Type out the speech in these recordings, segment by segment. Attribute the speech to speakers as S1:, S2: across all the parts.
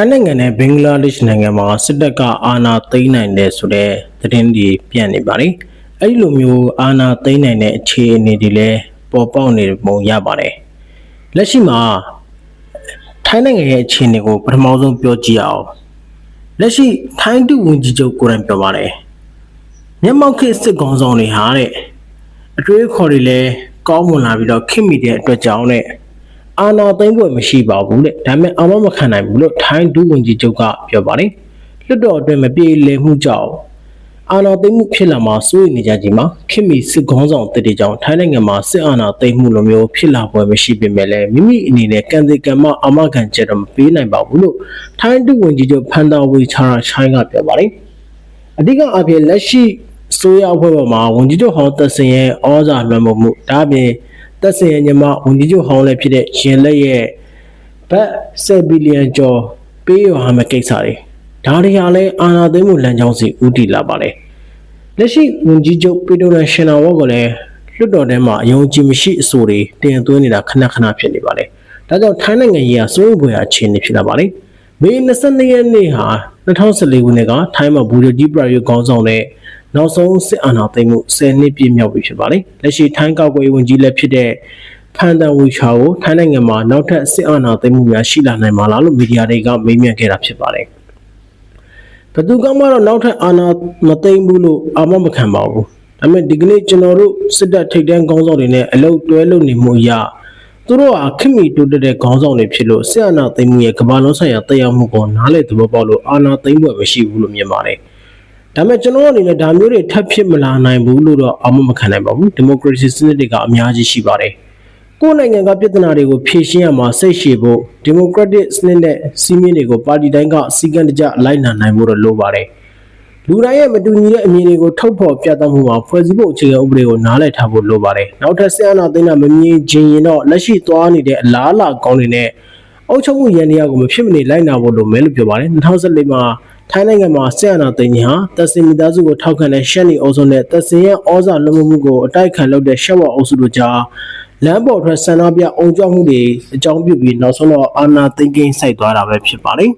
S1: ထိုင်းနိုင်ငံနဲ့ဘင်္ဂလားဒေ့ရှ်နိုင်ငံမှာစစ်တပ်ကအာဏာသိမ်းနိုင်တယ်ဆိုတဲ့သတင်းတွေပြန့်နေပါတယ်။အဲဒီလိုမျိုးအာဏာသိမ်းနိုင်တဲ့အခြေအနေတွေလည်းပေါ်ပေါက်နေပုံရပါတယ်။လက်ရှိမှာထိုင်းနိုင်ငံရဲ့အခြေအနေကိုပထမဆုံးပြောကြည့်အောင်။လက်ရှိထိုင်းတူဝန်ကြီးချုပ်ကိုယ်တိုင်ပြောပါတယ်။မြန်မာခေတ်စစ်ကောင်ဆောင်တွေဟာတဲ့အတွေးအခေါ်တွေလည်းကောင်းမွန်လာပြီးတော့ခင်မိတဲ့အတွက်ကြောင့်နဲ့ အာနာသိမ့်ပွဲမရှိပါဘူးတဲ့ဒါပေမဲ့အာမမခံနိုင်ဘူးလို့ထိုင်းဒုဝန်ကြီးချုပ်ကပြောပါတယ်လွတ်တော်အတွင်းမပြေလည်မှုကြောင့်အာနာသိမ့်မှုဖြစ်လာမှာစိုးရိမ်နေကြခြင်းမှာခင်မီစစ်ကောင်းဆောင်တည်တည်ကြောင့်ထိုင်းနိုင်ငံမှာစစ်အာဏာသိမ်းမှုလိုမျိုးဖြစ်လာပွဲမရှိပေမဲ့လည်းမိမိအနေနဲ့ကံသေးကံမအာမခံချက်တော့မပေးနိုင်ပါဘူးလို့ထိုင်းဒုဝန်ကြီးချုပ်ဖန်တာဝီချာချိုင်းကပြောပါတယ်အဓိကအဖြစ်လက်ရှိဆိုရအဖွဲ့ပေါ်မှာဝန်ကြီးချုပ်ဟောင်းသက်စင်ရဲ့ဩဇာလွှမ်းမိုးမှုဒါအပြင် သက်စင်ရဲ့ညီမဝန်ကြီးချုပ်ဟောင်းလည်းဖြစ်တဲ့ရင်လက်ရဲ့ဘတ်7ဘီလီယံကျော်ပေးရဟာမဲ့ကိစ္စတွေဒါတွေဟာလည်းအာဏာသိမ်းမှုလမ်းကြောင်းစီဦးတည်လာပါတယ်လက်ရှိဝန်ကြီးချုပ်ပီတိုရရှင်နာဝတ်ကလည်းလွတ်တော်ထဲမှာအယုံကြည်မရှိအဆိုတွေတင်သွင်းနေတာခဏခဏဖြစ်နေပါတယ်ဒါကြောင့်ထိုင်းနိုင်ငံကြီးကစိုးရိမ်ဖွယ်အခြေအနေဖြစ်လာပါတယ် မေ22ရက်နေ့ဟာ2014ခုနှစ်ကထိုင်းမှာဘူရကြီးပရယုခေါင်းဆောင်တဲ့နောက်ဆုံးစစ်အာဏာသိမ်းမှု10နှစ်ပြည့်မြောက်ပြီဖြစ်ပါတယ်။လက်ရှိထိုင်းကောက်ွယ်ဝင်ကြီးလည်းဖြစ်တဲ့ဖန်တန်ဝီချာကိုထိုင်းနိုင်ငံမှာနောက်ထပ်စစ်အာဏာသိမ်းမှုများရှိလာနိုင်မှာလားလို့မီဒီယာတွေကမေးမြန်းခဲ့တာဖြစ်ပါတယ်။ဘယ်သူကမှတော့နောက်ထပ်အာဏာမသိမ်းဘူးလို့အာမမခံပါဘူး။ဒါပေမဲ့ဒီကနေ့ကျွန်တော်တို့စစ်တပ်ထိပ်တန်းခေါင်းဆောင်တွေနဲ့အလုပ်တွဲလုပ်နေမှုအရ သူတို့ဟာခင်မီတိုးတက်တဲ့ခေါင်းဆောင်တွေဖြစ်လို့စစ်အာဏာသိမ်းမှုရဲ့ကမ္ဘာလုံးဆိုင်ရာတရားမှုကိုနားလည်သဘောပေါက်လို့အာဏာသိမ်းပွဲမရှိဘူးလို့မြင်ပါတယ်။ဒါပေမဲ့ကျွန်တော်အနေနဲ့ဒါမျိုးတွေထပ်ဖြစ်မလာနိုင်ဘူးလို့တော့အမမခံနိုင်ပါဘူးဒီမိုကရေစီစနစ်တွေကအများကြီးရှိပါတယ်ကိုယ်နိုင်ငံကပြည်ထနာတွေကိုဖြေရှင်းရမှာစိတ်ရှည်ဖို့ဒီမိုကရက်တစ်စနစ်နဲ့စီးမင်းတွေကိုပါတီတိုင်းကစီကံတကြလိုက်နာနိုင်ဖို့တော့လိုပါတယ် လူတိုင်းရဲ့မတူညီတဲ့အမြင်တွေကိုထုတ်ဖော်ပြသမှုမှာဖွဲ့စည်းဖို့အခြေခံဥပဒေကိုနားလည်ထားဖို့လိုပါတယ်နောက်ထပ်ဆက်အနာသိမ်းတာမမြင်ခြင်းရင်တော့လက်ရှိသွားနေတဲ့အလားအလာကောင်းတွေနဲ့အုပ်ချုပ်မှုရန်တရားကိုမဖြစ်မနေလိုက်နာဖို့လိုမယ်လို့ပြောပါတယ်2014မှာထိုင်းနိုင်ငံမှာဆက်အနာသိမ်းခြင်းဟာတပ်စင်မိသားစုကိုထောက်ခံတဲ့ရှက်နီအုပ်စုနဲ့တပ်စင်ရဲ့ဩဇာလွှမ်းမိုးမှုကိုအတိုက်ခံလုပ်တဲ့ရှက်ဝအုပ်စုတို့ကြားလမ်းပေါ်ထွက်ဆန္ဒပြအုံကြွမှုတွေအကြောင်းပြုပြီးနောက်ဆုံးတော့အာနာသိမ်းကိန်းစိုက်သွားတာပဲဖြစ်ပါတယ်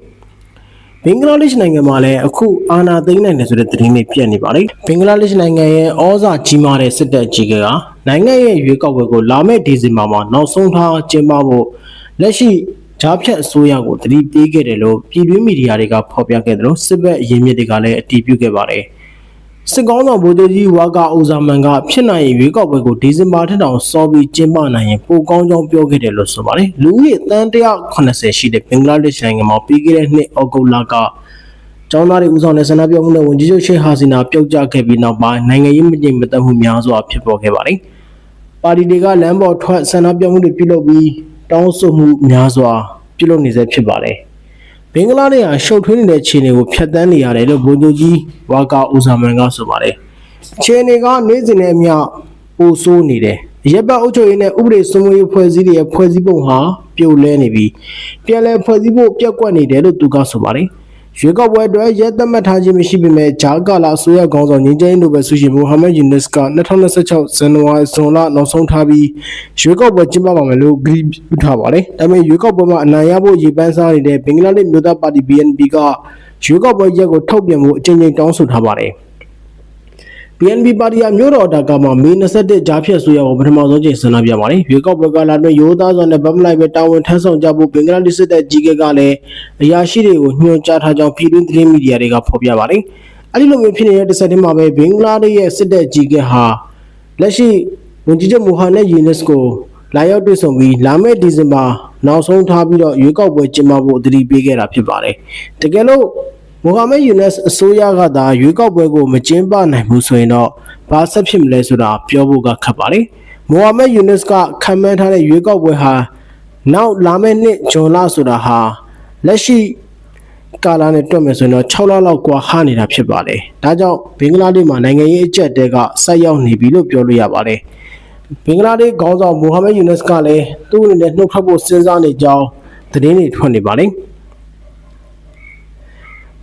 S1: ဘင်္ဂလားဒေ့ရှ်နိုင်ငံမှာလည်းအခုအာဏာသိမ်းနိုင်တယ်ဆိုတဲ့သတင်းတွေပြန့်နေပါတယ်။ဘင်္ဂလားဒေ့ရှ်နိုင်ငံရဲ့ဩဇာကြီးမားတဲ့စစ်တပ်ကြီးကနိုင်ငံရဲ့ရွေးကောက်ပွဲကိုလာမယ့်ဒီဇင်ဘာမှာနောက်ဆုံးထားကျင်းပဖို့လက်ရှိဂျားဖြတ်အစိုးရကိုတတိပေးခဲ့တယ်လို့ပြည်တွင်းမီဒီယာတွေကဖော်ပြခဲ့တယ်လို့စစ်ဘက်အရင်းမြစ်တွေကလည်းအတည်ပြုခဲ့ပါတယ်။ စစ်ကောင်းဆောင်ဗိုလ်ချုပ်ကြီးဝါကာဦးဇာမန်ကဖြစ်နိုင်ရင်ရွေးကောက်ပွဲကိုဒီဇင်ဘာထက်တောင်စောပြီးကျင်းပနိုင်ရင်ပိုကောင်းကြောင်းပြောခဲ့တယ်လို့ဆိုပါတယ်။လူဦးရေတန်း180ရှိတဲ့ဘင်္ဂလားဒေ့ရှ်နိုင်ငံမှာပြီးခဲ့တဲ့နှစ်ဩဂုတ်လကကျောင်းသားတွေဦးဆောင်တဲ့ဆန္ဒပြမှုနဲ့ဝန်ကြီးချုပ်ရှေ့ဟာစီနာပြုတ်ကျခဲ့ပြီးနောက်ပိုင်းနိုင်ငံရေးမငြိမ်မသက်မှုများစွာဖြစ်ပေါ်ခဲ့ပါတယ်။ပါတီတွေကလမ်းပေါ်ထွက်ဆန္ဒပြမှုတွေပြုလုပ်ပြီးတောင်းဆိုမှုများစွာပြုလုပ်နေဆဲဖြစ်ပါတယ်။ ဘင်္ဂလားဒေ့ရှ်ဟာရှုပ်ထွေးနေတဲ့ခြေတွေကိုဖျက်ဆီးနေရတယ်လို့ဗိုလ်ချုပ်ကြီးဝါကာဦးဇာမန်ကဆိုပါတယ်။ခြေတွေကနေ့စဉ်နဲ့အမျှပိုဆိုးနေတယ်။ရပ်ပတ်အုပ်ချုပ်ရေးနဲ့ဥပဒေစိုးမိုးရေးဖွဲ့စည်းတွေရဲ့ဖွဲ့စည်းပုံဟာပြိုလဲနေပြီးပြန်လည်ဖွဲ့စည်းဖို့ပြက်ကွက်နေတယ်လို့သူကဆိုပါတယ်။ ရွေးကောက်ပွဲအတွက်ရဲသတ်မှတ်ထားခြင်းမရှိပေမဲ့ဂျာကာလာအစိုးရခေါင်းဆောင်ငင်းကျင်းတို့ပဲဆုရှင်မိုဟာမက်ယူနက်စ်က2026ဇန်နဝါရီဇွန်လနောက်ဆုံးထားပြီးရွေးကောက်ပွဲကျင်းပပါမယ်လို့ဂရီပြုထားပါတယ်။ဒါပေမဲ့ရွေးကောက်ပွဲမှာအနိုင်ရဖို့ရည်ပန်းစားနေတဲ့ဘင်္ဂလားဒေ့ရှ်မြို့သားပါတီ BNP ကရွေးကောက်ပွဲရက်ကိုထုတ်ပြန်ဖို့အကြိမ်ကြိမ်တောင်းဆိုထားပါတယ်။ BNB ပါတီကမြို့တော်ဒါကာမှာမေ21ဂျားဖြတ်ဆိုရကိုပထမဆုံးချိန်ဆန္ဒပြပါတယ်။ရွေးကောက်ပွဲကာလအတွင်းရိုးသားစွာနဲ့ဗတ်မလိုက်ပဲတာဝန်ထမ်းဆောင်ကြဖို့ဘင်္ဂလားဒေ့ရှ်စစ်တပ်ကြီးကကလည်းအရာရှိတွေကိုညွှန်ကြားထားကြောင်းပြည်တွင်းသတင်းမီဒီယာတွေကဖော်ပြပါတယ်။အဲဒီလိုမျိုးဖြစ်နေတဲ့တစ်ဆက်တည်းမှာပဲဘင်္ဂလားဒေ့ရှ်ရဲ့စစ်တပ်ကြီးကဟာလက်ရှိဝန်ကြီးချုပ်မူဟာမက်ယူနက်စ်ကိုလာရောက်တွေ့ဆုံပြီးလာမယ့်ဒီဇင်ဘာနောက်ဆုံးထားပြီးတော့ရွေးကောက်ပွဲကျင်းပဖို့အတည်ပြုခဲ့တာဖြစ်ပါတယ်။တကယ်လို့ မိုဟာမက်ယူနက်အစိုးရကသာရွေးကောက်ပွဲကိုမကျင်းပနိုင်ဘူးဆိုရင်တော့ဘာဆက်ဖြစ်မလဲဆိုတာပြောဖို့ကခက်ပါလေမိုဟာမက်ယူနက်ကခံမှန်းထားတဲ့ရွေးကောက်ပွဲဟာနောက်လာမယ့်နှစ်ဇွန်လဆိုတာဟာလက်ရှိကာလနဲ့တွက်မယ်ဆိုရင်တော့6လလောက်กว่าဟာနေတာဖြစ်ပါတယ်ဒါကြောင့်ဘင်္ဂလားဒေ့ရှ်မှာနိုင်ငံရေးအကျပ်တဲကဆိုက်ရောက်နေပြီလို့ပြောလို့ရပါတယ်ဘင်္ဂလားဒေ့ရှ်ခေါင်းဆောင်မိုဟာမက်ယူနက်ကလည်းသူ့အနေနဲ့နှုတ်ထွက်ဖို့စဉ်းစားနေကြောင်းသတင်းတွေထွက်နေပါတယ်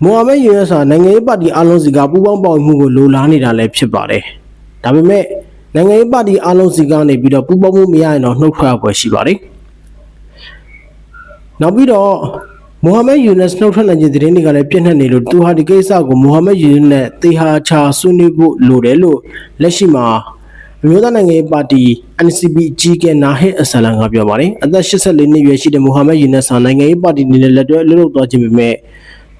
S1: မိုဟာမက်ယူနက်ဟာနိုင်ငံရေးပါတီအလုံးစီကပူးပေါင်းပါဝင်မှုကိုလိုလားနေတာလည်းဖြစ်ပါတယ်။ဒါပေမဲ့နိုင်ငံရေးပါတီအလုံးစီကနေပြီးတော့ပူးပေါင်းမှုမရရင်တော့နှုတ်ထွက်ရပွဲရှိပါတယ်။နောက်ပြီးတော့မိုဟာမက်ယူနက်နှုတ်ထွက်နိုင်ခြင်းသတင်းတွေကလည်းပြည့်နှက်နေလို့သူဟာဒီကိစ္စကိုမိုဟာမက်ယူနက်တေဟာချာဆွေးနွေးဖို့လိုတယ်လို့လက်ရှိမှာအမျိုးသားနိုင်ငံရေးပါတီ NCP ကြီးကနာဟစ်အဆလန်ကပြောပါတယ်အသက်84နှစ်ရွယ်ရှိတဲ့မိုဟာမက်ယူနက်ဆာနိုင်ငံရေးပါတီအနေနဲ့လက်တွဲလှုပ်လှုပ်သွားခြင်းပေမဲ့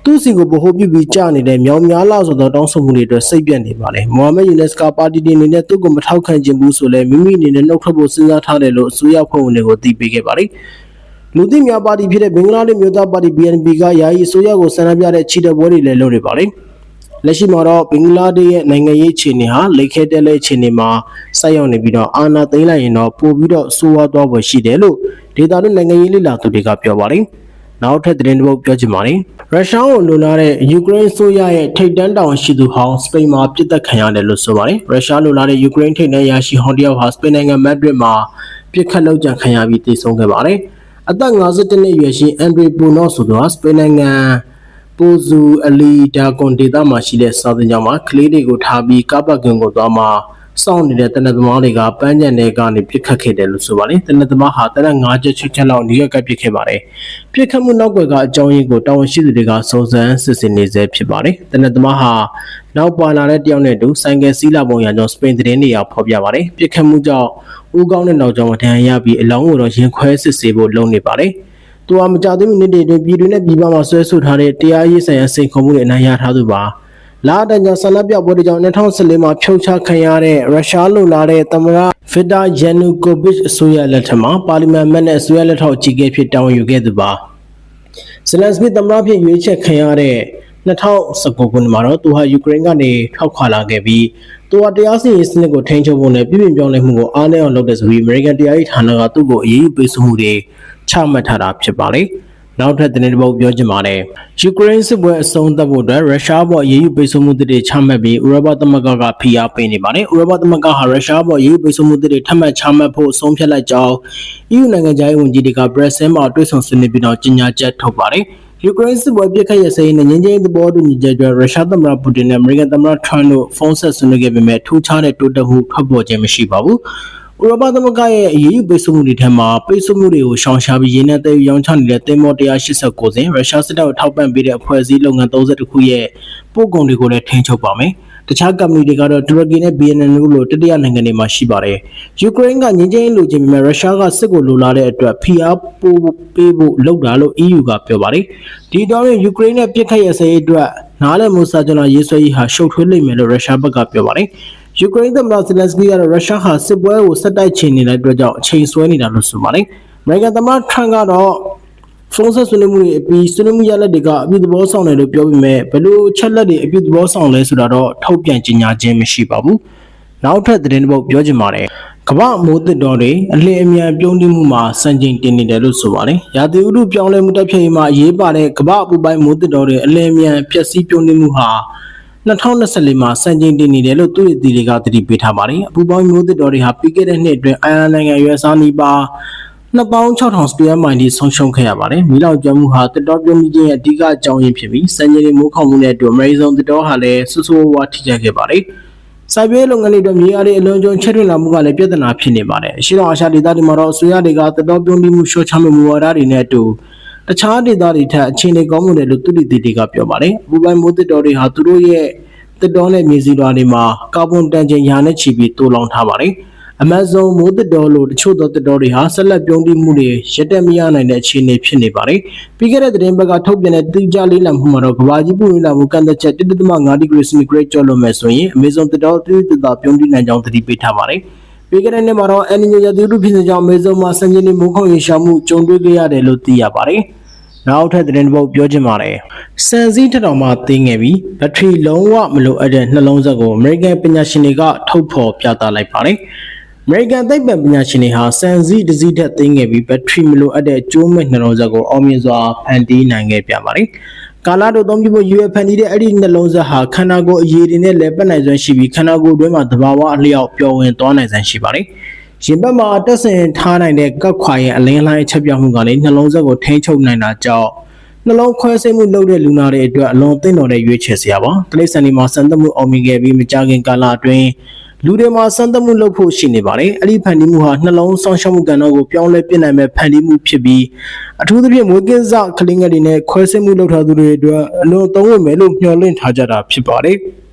S1: သူ့စီကိုဗဟိုပြုပြီးကြာနေတဲ့မြောင်များလာဆိုသောတောင်းဆိုမှုတွေအတွက်စိတ်ပြတ်နေပါတယ်မိုဟာမက်ယူနက်စကပါတီအနေနဲ့သူ့ကိုမထောက်ခံခြင်းဘူးဆိုလဲမိမိအနေနဲ့နှုတ်ထွက်ဖို့စဉ်းစားထားတယ်လို့အစိုးရဖွဲ့ဝင်တွေကိုသိပေးခဲ့ပါတယ်လူသိများပါတီဖြစ်တဲ့ဘင်္ဂလားဒေ့ရှ်မြို့သားပါတီ BNP ကယာယီအစိုးရကိုဆန္ဒပြတဲ့ချီတက်ပွဲတွေလည်းလုပ်နေပါတယ်လက်ရှိမှာတော့ဘင်္ဂလားဒေ့ရှ်ရဲ့နိုင်ငံရေးအခြေအနေဟာလက်ခဲတက်လက်အခြေအနေမှာဆိုက်ရောက်နေပြီးတော့အာဏာသိမ်းလိုက်ရင်တော့ပိုပြီးတော့ဆိုးဝါးသွားဖွယ်ရှိတယ်လို့ဒေတာတို့နိုင်ငံရေးလေ့လာသူတွေကပြောပါတယ်။ နောက်ထပ်သတင်းတစ်ပုဒ်ပြောချင်ပါတယ်။ရုရှားကိုလိုလားတဲ့ယူကရိန်းဆိုရရဲ့ထိပ်တန်းတောင်ရှိသူဟောင်းစပိန်မှာပြစ်တက်ခံရတယ်လို့ဆိုပါတယ်။ရုရှားလိုလားတဲ့ယူကရိန်းထိပ်တန်းရရှိဟောင်းတယောက်ဟာစပိန်နိုင်ငံမက်ဒရစ်မှာပြစ်ခတ်လောက်ကြံခံရပြီးတည်ဆုံခဲ့ပါတယ်။အသက်52နှစ်အရွယ်ရှိအန်ဒရီပိုနော့ဆိုသူဟာစပိန်နိုင်ငံပိုဇူအလီဒါကွန်ဒေတာမှာရှိတဲ့စာသင်ကျောင်းမှာကလေးတွေကိုထားပြီးကားပတ်ကင်ကိုသွားမှာ စောင့်နေတဲ့တနက်သမားတွေကပန်းကြံတွေကနေပြစ်ခတ်ခဲ့တယ်လို့ဆိုပါတယ်တနက်သမားဟာတနက်၅ချက်ချစ်ချက်လောက်နေရကပ်ပြစ်ခဲ့ပါတယ်ပြစ်ခတ်မှုနောက်ွယ်ကအကြောင်းရင်းကိုတာဝန်ရှိသူတွေကစုံစမ်းစစ်ဆေးနေဆဲဖြစ်ပါတယ်တနက်သမားဟာနောက်ပါလာတဲ့တယောက်နဲ့အတူဆိုင်ကယ်စီးလာပုံရကြောင်းစပိန်သတင်းတွေရောက်ဖော်ပြပါတယ်ပြစ်ခတ်မှုကြောင့်ဦးကောင်းတဲ့နောက်ကျောင်းမှာဒဏ်ရာရပြီးအလောင်းကိုတော့ရင်ခွဲစစ်ဆေးဖို့လုပ်နေပါတယ်သူဟာမကြသေးမီနစ်တွေအတွင်းပြည်တွင်းနဲ့ပြည်ပမှာဆွဲဆိုထားတဲ့တရားရေးဆိုင်ရာစိန်ခေါ်မှုတွေအနိုင်ရထားသူပါ လာတန်ကြောင့်ဆန္ဒပြပွဲတွေကြောင့်2014မှာဖြုတ်ချခံရတဲ့ရုရှားလိုလာတဲ့သမ္မတဗစ်တာယန်နူကိုဗစ်အစိုးရလက်ထက်မှာပါလီမန်မက်နဲ့အစိုးရလက်ထောက်ကြီးကဲဖြစ်တာဝန်ယူခဲ့သူပါဇလန်စကီသမ္မတဖြစ်ရွေးချယ်ခံရတဲ့2019ခုနှစ်မှာတော့သူဟာယူကရိန်းကနေထွက်ခွာလာခဲ့ပြီးသူဟာတရားစီရင်စနစ်ကိုထိန်းချုပ်ဖို့နဲ့ပြည်ပြင်ပြောင်းလဲမှုကိုအားနည်းအောင်လုပ်တဲ့ဆိုပြီးအမေရိကန်တရားရေးဌာနကသူ့ကိုအရေးယူပေးဆိုမှုတွေချမှတ်ထားတာဖြစ်ပါတယ်။ နောက်ထပ်သတင်းတစ်ပုဒ်ပြောချင်ပါတယ်။ယူကရိန်းစစ်ပွဲအဆုံးသတ်ဖို့အတွက်ရုရှားပေါ်အရေးယူပေးဆိုမှုတွေချမှတ်ပြီးဥရောပသမဂ္ဂကဖိအားပေးနေပါတယ်။ဥရောပသမဂ္ဂဟာရုရှားပေါ်အရေးယူပေးဆိုမှုတွေထပ်မံချမှတ်ဖို့ဆုံးဖြတ်လိုက်ကြောင်း EU နိုင်ငံသားရေးဝန်ကြီးတွေကဘရက်ဆဲမှာတွေ့ဆုံဆွေးနွေးပြီးတော့ကြေညာချက်ထုတ်ပါတယ်။ယူကရိန်းစစ်ပွဲပြစ်ခတ်ရစဲနဲ့ငင်းချင်းသဘောတူညီချက်တွေရုရှားသမ္မတပူတင်နဲ့အမေရိကန်သမ္မတထရန့်တို့ဖုန်းဆက်ဆွေးနွေးခဲ့ပေမဲ့ထူးခြားတဲ့တိုးတက်မှုထွက်ပေါ်ခြင်းမရှိပါဘူး။ ဥရောပသမဂ္ဂရဲ့အရေးယူပိတ်ဆို့မှုတွေထဲမှာပိတ်ဆို့မှုတွေကိုရှောင်ရှားပြီးရင်းနှီးတဲ့ရောင်းချနေတဲ့သင်္ဘော189စင်ရုရှားစစ်တပ်ကိုထောက်ပံ့ပေးတဲ့အဖွဲ့အစည်းလုပ်ငန်း32ခုရဲ့ပို့ကုန်တွေကိုလည်းထိန်းချုပ်ပါမယ်။တခြားကုမ္ပဏီတွေကတော့တူရကီနဲ့ BNN တို့လိုတတိယနိုင်ငံတွေမှာရှိပါတယ်။ယူကရိန်းကငင်းချင်းလိုချင်ပေမဲ့ရုရှားကစစ်ကိုလိုလားတဲ့အတွက်ဖိအားပိုပေးဖို့လုပ်တာလို့ EU ကပြောပါတယ်။ဒီတော့ယူကရိန်းနဲ့ပြစ်ခတ်ရစဲအတွက်နားလည်မှုစာချုပ်ရေးဆွဲရေးဟာရှုပ်ထွေးလိမ့်မယ်လို့ရုရှားဘက်ကပြောပါတယ်။ ယူကရိန်းသမ္မတဇလန်စကီကတော့ရုရှားဟာစစ်ပွဲကိုဆက်တိုက်ချင်နေတဲ့အတွက်ကြောင့်အချိန်ဆွဲနေတာလို့ဆိုပါတယ်။အမေရိကန်သမ္မတထရန့်ကတော့ဖုန်းဆက်ဆွေးနွေးမှုတွေအပြီးဆွေးနွေးမှုရလဒ်တွေကအပြည့်သဘောဆောင်တယ်လို့ပြောပေမဲ့ဘလို့ချက်လက်တွေအပြည့်သဘောဆောင်လဲဆိုတာတော့ထုတ်ပြန်ကြေညာခြင်းမရှိပါဘူး။နောက်ထပ်သတင်းတစ်ပုဒ်ပြောချင်ပါတယ်။ကမ္ဘာမိုးသစ်တော်တွေအလင်းအမြန်ပြုံးတိမှုမှာစံချိန်တင်နေတယ်လို့ဆိုပါတယ်။ရာသီဥတုပြောင်းလဲမှုတက်ဖြတ်ရေးမှာအရေးပါတဲ့ကမ္ဘာအပူပိုင်းမိုးသစ်တော်တွေအလင်းအမြန်ပျက်စီးပြုံးတိမှုဟာ 2024မှာစံချိန်တင်နေတယ်လို့သူ့ရဲ့တီတွေကသတိပေးထားပါတယ်အပူပေါင်းမျိုးသစ်တော်တွေဟာပြီးခဲ့တဲ့နှစ်အတွင်းအိုင်ယာလန်နိုင်ငံရွေးစားနီးပါး2600စပီယမိုင်ဒီဆုံးရှုံးခဲ့ရပါတယ်။မီလောက်ကျွမ်းမှုဟာတစ်တော်ပြုံးခြင်းရဲ့အဓိကအကြောင်းရင်းဖြစ်ပြီးစံချိန်တွေမိုးခေါင်မှုနဲ့အတူအမေရိကန်တစ်တော်ဟာလည်းဆူဆူဝါထိခိုက်ခဲ့ပါတယ်။စိုက်ပျိုးလုပ်ငန်းတွေအတွက်မြေယာတွေအလွန်ကျွံချက်ထွင်လာမှုကလည်းပြဿနာဖြစ်နေပါတယ်။အရှိတော်အာရှဒေသတွေမှာတော့အစိုးရတွေကတစ်တော်ပြုံးမှုရှော့ချမှုမူဝါဒတွေနဲ့အတူ တခြားဒေသတွေထက်အခြေအနေကောင်းမှုတွေလို့သူတိတိတွေကပြောပါတယ်။အပူပိုင်းမိုးသစ်တော်တွေဟာသူတို့ရဲ့တစ်တောနဲ့မြေစီလွှာတွေမှာကာဗွန်တန်ချိန်ရာနဲ့ချီပြီးတိုးလောင်ထားပါတယ်။ Amazon မိုးတစ်တော်လိုတချို့သောတစ်တော်တွေဟာဆက်လက်ပြုံးတိမှုတွေရက်တက်မရနိုင်တဲ့အခြေအနေဖြစ်နေပါတယ်။ပြီးခဲ့တဲ့သတင်းဘက်ကထုတ်ပြန်တဲ့တိကျလေးလံမှုမှာတော့ကဘာကြီးပူရလာမှုကန့်သက်ချက်1.5ဒီဂရီစင်တီဂရိတ်ကျော်လွန်မယ်ဆိုရင် Amazon တစ်တော်တိတိတသာပြုံးတိနိုင်ကြောင်းသတိပေးထားပါတယ်။ပြီးခဲ့တဲ့နှစ်မှာတော့အန်နီညိုရတူဖြစ်နေကြောင်း Amazon မှာစံချိန်တွေမိုးခေါင်ရေရှာမှုကြုံတွေ့ခဲ့ရတယ်လို့သိရပါတယ်။ နောက်ထပ်သတင်းတစ်ပုဒ်ပြောချင်ပါတယ်။စံစည်းထထောင်မှသိငယ်ပြီးဘက်ထရီလုံးဝမလိုအပ်တဲ့နှလုံးဆက်ကို American ပညာရှင်တွေကထုတ်ဖော်ပြသလိုက်ပါတယ်။ American သိပ္ပံပညာရှင်တွေဟာစံစည်းတစ်စည်းထက်သိငယ်ပြီးဘက်ထရီမလိုအပ်တဲ့ကျိုးမဲ့နှလုံးဆက်ကိုအောင်မြင်စွာဖန်တီးနိုင်ခဲ့ပြပါတယ်။ကာလာတို့သုံးပြဖို့ရွေဖန်တီးတဲ့အဲ့ဒီနှလုံးဆက်ဟာခန္ဓာကိုယ်အရည်တွေနဲ့လည်းပတ်နိုင်စွမ်းရှိပြီးခန္ဓာကိုယ်အတွင်းမှာသဘာဝအလျောက်ပျော်ဝင်သွားနိုင်စွမ်းရှိပါတယ်။ ရင်ဘတ်မှာတက်ဆင်ထားနိုင်တဲ့ကောက်ခွာရဲ့အလင်းလိုင်းအချက်ပြမှုကလည်းနှလုံးဆက်ကိုထိန်းချုပ်နိုင်တာကြောင့်နှလုံးခွဲစိတ်မှုလုပ်တဲ့လူနာတွေအတွက်အလွန်သင့်တော်တဲ့ရွေးချယ်စရာပါ။တိရစ္ဆာန်တွေမှာစံသက်မှုအောင်မြင်ခဲ့ပြီးမကြခင်ကာလအတွင်းလူတွေမှာစမ်းသပ်မှုလုပ်ဖို့ရှိနေပါတယ်အဲ့ဒီဖန်တီးမှုဟာနှလုံးဆောင်းရှောက်မှုကဏ္ဍကိုပြောင်းလဲပြစ်နိုင်မဲ့ဖန်တီးမှုဖြစ်ပြီးအထူးသဖြင့်မွေးကင်းစကလေးငယ်တွေနဲ့ခွဲစိတ်မှုလုပ်ထားသူတွေအတွက်အလွန်သုံးဝင်မယ်လို့မျှော်လင့်ထားကြတာဖြစ်ပါတယ်။